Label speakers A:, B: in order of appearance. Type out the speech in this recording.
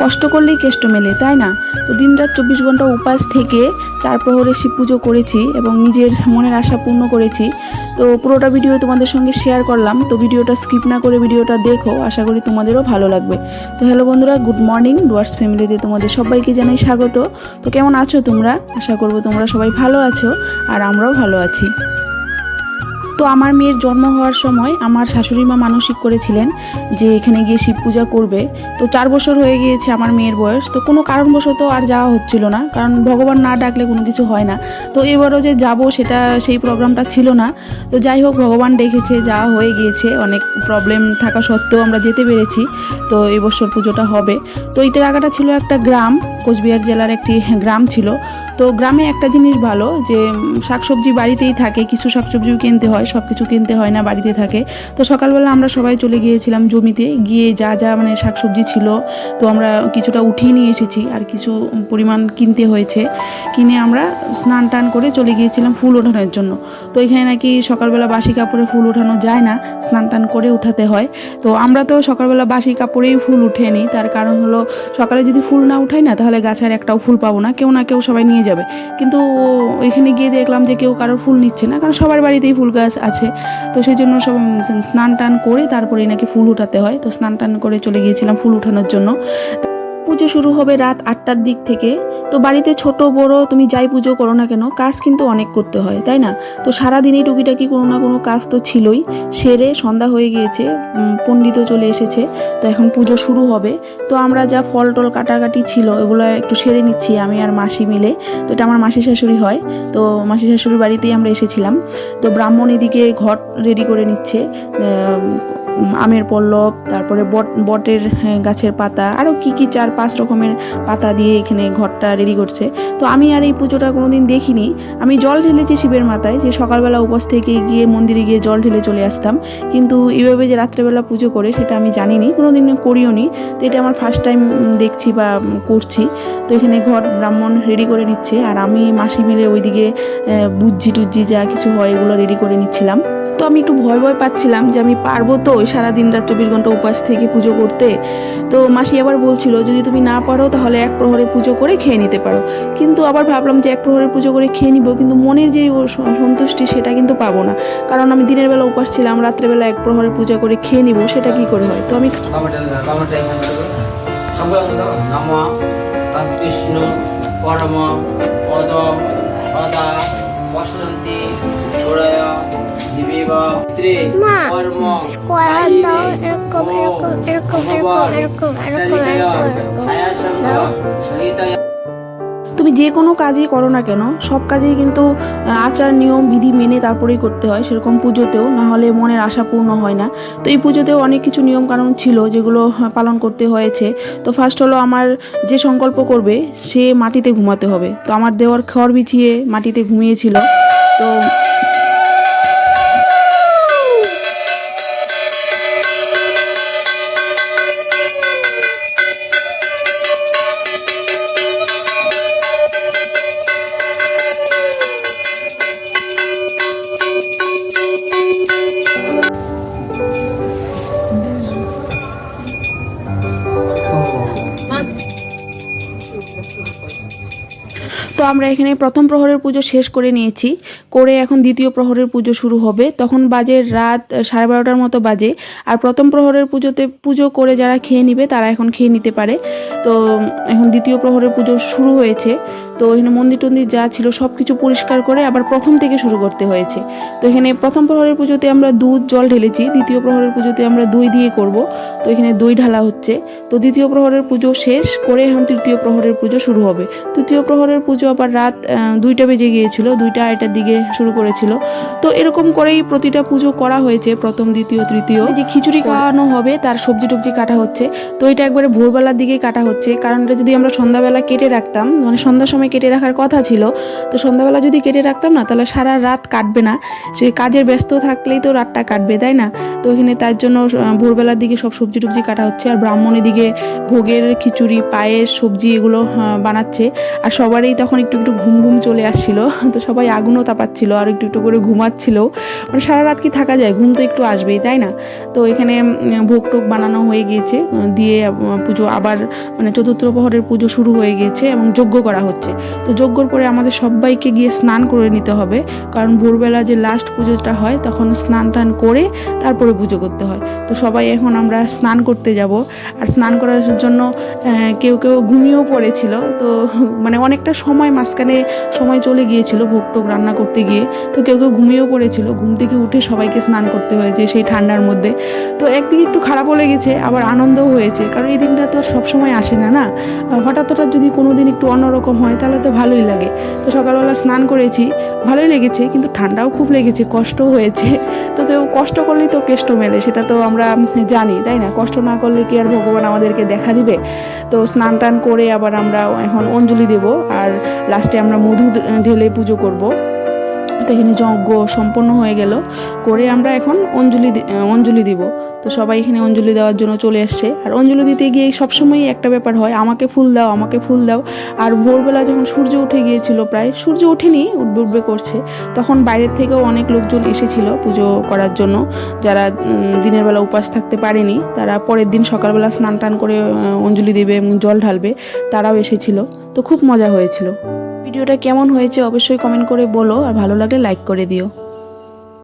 A: কষ্ট করলেই কেষ্ট মেলে, তাই না? তো দিনরাত চব্বিশ ঘণ্টা উপাস থেকে চার প্রহরে শিব পুজো করেছি এবং নিজের মনের আশা পূর্ণ করেছি। তো পুরোটা ভিডিও তোমাদের সঙ্গে শেয়ার করলাম। তো ভিডিওটা স্কিপ না করে ভিডিওটা দেখো, আশা করি তোমাদেরও ভালো লাগবে। তো হ্যালো বন্ধুরা গুড মর্নিং ডুয়ার্স ফ্যামিলিতে তোমাদের সবাইকে জানাই স্বাগত। তো কেমন আছো তোমরা? আশা করব তোমরা সবাই ভালো আছো আর আমরাও ভালো আছি। তো আমার মেয়ের জন্ম হওয়ার সময় আমার শাশুড়ি মা মানসিক করেছিলেন যে এখানে গিয়ে শিব পূজা করবে। তো চার বছর হয়ে গিয়েছে আমার মেয়ের বয়স। তো কোনো কারণবশত আর যাওয়া হচ্ছিল না, কারণ ভগবান না ডাকলে কোনো কিছু হয় না। তো এবারও যে যাব সেটা সেই প্রোগ্রামটা ছিল না। তো যাই হোক, ভগবান ডেকেছে যাওয়া হয়ে গিয়েছে, অনেক প্রবলেম থাকা সত্ত্বেও আমরা যেতে পেরেছি। তো এই বছর পুজোটা হবে। তো এই জায়গাটা ছিল একটা গ্রাম, কোচবিহার জেলার একটি গ্রাম ছিল। তো গ্রামে একটা জিনিস ভালো যে শাকসবজি বাড়িতেই থাকে, কিছু শাকসবজিও কিনতে হয় সব কিছু কিনতে হয় না, বাড়িতে থাকে। তো সকালবেলা আমরা সবাই চলে গিয়েছিলাম জমিতে, গিয়ে যা যা মানে শাকসবজি ছিল, তো আমরা কিছুটা উঠিয়ে নিয়ে এসেছি, আর কিছু পরিমাণ কিনতে হয়েছে। কিনে আমরা স্নান টান করে চলে গিয়েছিলাম ফুল ওঠানোর জন্য। তো এখানে নাকি সকালবেলা বাসি কাপড়ে ফুল ওঠানো যায় না, স্নান টান করে উঠাতে হয়। তো আমরা তো সকালবেলা বাসি কাপড়েই ফুল উঠে নিই, তার কারণ হলো সকালে যদি ফুল না উঠাই না, তাহলে গাছের একটাও ফুল পাবো না, কেউ না কেউ সবাই নিয়ে যাবে। কিন্তু ওইখানে গিয়ে দেখলাম যে কেউ কারোর ফুল নিচ্ছে না, কারণ সবার বাড়িতেই ফুল গাছ আছে। তো সেই জন্য সব স্নান টান করে তারপরেই নাকি ফুল উঠাতে হয়। তো স্নান টান করে চলে গিয়েছিলাম ফুল উঠানোর জন্য। পুজো শুরু হবে রাত আটটার দিক থেকে। তো বাড়িতে ছোট বড় তুমি যাই পুজো করো না কেন কাজ কিন্তু অনেক করতে হয় তাই না? তো সারাদিনই টুকিটাকি কোনো না কোনো কাজ তো ছিলই। সেরে সন্ধ্যা হয়ে গিয়েছে উম, পণ্ডিতও চলে এসেছে তো এখন পুজো শুরু হবে। তো আমরা যা ফল টল কাটাকাটি ছিল এগুলো একটু সেরে নিচ্ছি আমি আর মাসি মিলে। তো এটা আমার মাসি শাশুড়ি হয় তো মাসি শাশুড়ির বাড়িতেই আমরা এসেছিলাম। তো ব্রাহ্মণ এদিকে ঘট রেডি করে নিচ্ছে আমের পল্লব তারপরে বট বটের হ্যাঁ, গাছের পাতা আরও কি কি চার পাঁচ রকমের পাতা দিয়ে এখানে ঘরটা রেডি করছে। তো আমি আর এই পুজোটা কোনোদিন দেখিনি। আমি জল ঢেলেছি শিবের মাথায় যে সকালবেলা উপোস থেকে গিয়ে মন্দিরে গিয়ে জল ঢেলে চলে আসতাম। কিন্তু এইভাবে যে রাত্রেবেলা পুজো করে সেটা আমি জানিনি কোনোদিন করিও নি। তো এটা আমার ফার্স্ট টাইম দেখছি বা করছি। তো এখানে ঘর ব্রাহ্মণ রেডি করে নিচ্ছে আর আমি মাসি মিলে ওইদিকে বুজ্জি টুজ্জি যা কিছু হয় এগুলো রেডি করে নিচ্ছিলাম। তো আমি একটু ভয় ভয় পাচ্ছিলাম যে আমি পারব তো সারাদিন রাত চব্বিশ ঘণ্টা উপাস থেকে পুজো করতে। তো মাসি আবার বলছিল, যদি তুমি না পারো তাহলে এক প্রহরে পুজো করে খেয়ে নিতে পারো। কিন্তু আবার ভাবলাম যে এক প্রহরে পুজো করে খেয়ে নিব, কিন্তু মনের যে সন্তুষ্টি সেটা কিন্তু পাবো না। কারণ আমি দিনের বেলা উপাস ছিলাম রাত্রেবেলা এক প্রহরে পূজা করে খেয়ে নিব, সেটা কি করে হয়? তো আমি
B: পরম পদ সদা পশ্যন্তি সুরয়
A: তুমি যে কোনো কাজই করো না কেন সব কাজেই কিন্তু আচার নিয়ম বিধি মেনে তারপরেই করতে হয় সেরকম পুজোতেও না হলে মনের আশা পূর্ণ হয় না। তো এই পুজোতেও অনেক কিছু নিয়মকানুন ছিল যেগুলো পালন করতে হয়েছে। তো ফার্স্ট হলো আমার যে সংকল্প করবে সে মাটিতে ঘুমাতে হবে। তো আমার দেওয়ার খড় বিছিয়ে মাটিতে ঘুমিয়েছিল। তো তো আমরা এখানে প্রথম প্রহরের পুজো শেষ করে নিয়েছি। করে এখন দ্বিতীয় প্রহরের পুজো শুরু হবে। তখন বাজে রাত সাড়ে বারোটার মতো বাজে। আর প্রথম প্রহরের পুজোতে পুজো করে যারা খেয়ে নিবে, তারা এখন খেয়ে নিতে পারে। তো এখন দ্বিতীয় প্রহরের পুজো শুরু হয়েছে। তো, এখানে মন্দির টন্দির যা ছিল সব কিছু পরিষ্কার করে আবার প্রথম থেকে শুরু করতে হয়েছে। তো, এখানে প্রথম প্রহরের পুজোতে আমরা দুধ, জল ঢেলেছি। দ্বিতীয় প্রহরের পুজোতে আমরা দই দিয়ে করব। তো, এখানে দই ঢালা হচ্ছে। তো, দ্বিতীয় প্রহরের পুজো শেষ করে এখন তৃতীয় প্রহরের পুজো শুরু হবে। তৃতীয় প্রহরের পুজো আবার রাত দুইটা বেজে গিয়েছিল দুইটা আড়াইটার দিকে শুরু করেছিল। তো এরকম করেই প্রতিটা পুজো করা হয়েছে প্রথম দ্বিতীয় তৃতীয়। যে খিচুড়ি খাওয়ানো হবে তার সবজি টবজি কাটা হচ্ছে। তো এটা একবারে ভোরবেলার দিকে কাটা হচ্ছে। কারণ এটা যদি আমরা সন্ধ্যাবেলা কেটে রাখতাম মানে সন্ধ্যার সময় কেটে রাখার কথা ছিল তো সন্ধ্যাবেলা যদি কেটে রাখতাম না তাহলে সারা রাত কাটবে না। সে কাজের ব্যস্ত থাকলেই তো রাতটা কাটবে তাই না? তো এখানে তার জন্য ভোরবেলার দিকে সব সবজি টবজি কাটা হচ্ছে আর ব্রাহ্মণের দিকে ভোগের খিচুড়ি পায়েস সবজি এগুলো বানাচ্ছে। আর সবারই তখন একটু একটু ঘুম ঘুম চলে আসছিল, তো সবাই আগুনও তাপাচ্ছিল, আর একটু একটু করে ঘুমাচ্ছিল। মানে সারা রাত কি থাকা যায়? ঘুম তো একটু আসবেই, তাই না? তো এখানে ভোগ টোগ বানানো হয়ে গিয়েছে, দিয়ে পুজো আবার মানে চতুর্থ প্রহরের পুজো শুরু হয়ে গিয়েছে এবং যজ্ঞ করা হচ্ছে। তো যজ্ঞর পরে আমাদের সবাইকে গিয়ে স্নান করে নিতে হবে, কারণ ভোরবেলা যে লাস্ট পুজোটা হয়, তখন স্নান টান করে তারপরে পুজো করতে হয়। তো সবাই এখন আমরা স্নান করতে যাব, আর স্নান করার জন্য কেউ কেউ ঘুমিয়েও পড়েছিল, তো মানে অনেকটা সময় মাঝখানে সময় চলে গিয়েছিল ভোগ টোগ রান্না করতে গিয়ে। তো কেউ কেউ ঘুমিয়েও পড়েছিল। ঘুম থেকে উঠে সবাইকে স্নান করতে হয়েছে সেই ঠান্ডার মধ্যে। তো একদিকে একটু খারাপও লেগেছে, আবার আনন্দও হয়েছে। কারণ এই দিনটা তো সবসময় আসে না না? হঠাৎ হঠাৎ যদি কোনো দিন একটু অন্যরকম হয়, তাহলে তো ভালোই লাগে। তো সকালবেলা স্নান করেছি, ভালোই লেগেছে, কিন্তু ঠান্ডাও খুব লেগেছে, কষ্টও হয়েছে। তো তো কষ্ট করলেই তো কেষ্ট মেলে, সেটা তো আমরা জানি, তাই না? কষ্ট না করলে কি আর ভগবান আমাদেরকে দেখা দিবে? তো স্নান টান করে আবার আমরা এখন অঞ্জলি দেব। আর লাস্টে আমরা মধু ঢেলে পুজো করব। তো এখানে যজ্ঞ সম্পন্ন হয়ে গেল। করে আমরা এখন অঞ্জলি অঞ্জলি দিব। তো সবাই এখানে অঞ্জলি দেওয়ার জন্য চলে আসছে আর অঞ্জলি দিতে গিয়ে সবসময়ই একটা ব্যাপার হয়, আমাকে ফুল দাও, আমাকে ফুল দাও। আর ভোরবেলা যখন সূর্য উঠে গিয়েছিল প্রায়, সূর্য ওঠেনি, উঠবে উঠবে করছে। তখন বাইরের থেকেও অনেক লোকজন এসেছিল পুজো করার জন্য। যারা দিনের বেলা উপাস থাকতে পারেনি, তারা পরের দিন সকালবেলা স্নান টান করে অঞ্জলি দেবে এবং জল ঢালবে, তারাও এসেছিল। তো খুব মজা হয়েছিল। ভিডিওটা কেমন হয়েছে অবশ্যই কমেন্ট করে বলো আর ভালো লাগলে লাইক করে দিও।